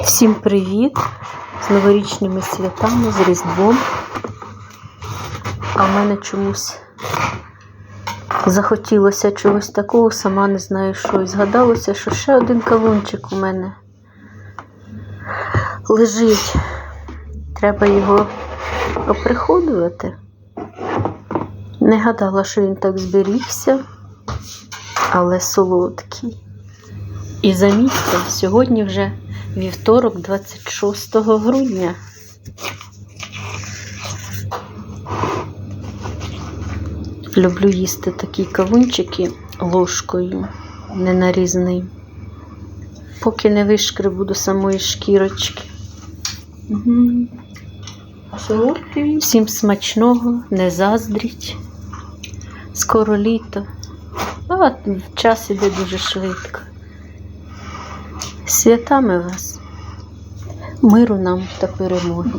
Всім привіт! З новорічними святами, з Різдвом. А в мене чомусь захотілося чогось такого, сама не знаю що. І згадалося, що ще один кавунчик у мене лежить. Треба його оприходувати. Не гадала, що він так зберігся, але солодкий. І замітьте, сьогодні вже вівторок, 26 грудня. Люблю їсти такі кавунчики ложкою, не нарізний. Поки не вишкребу до самої шкірочки. Угу. Солодкий. Всім смачного, не заздріть. Скоро літо. А час іде дуже швидко. Святами вас, миру нам та перемоги.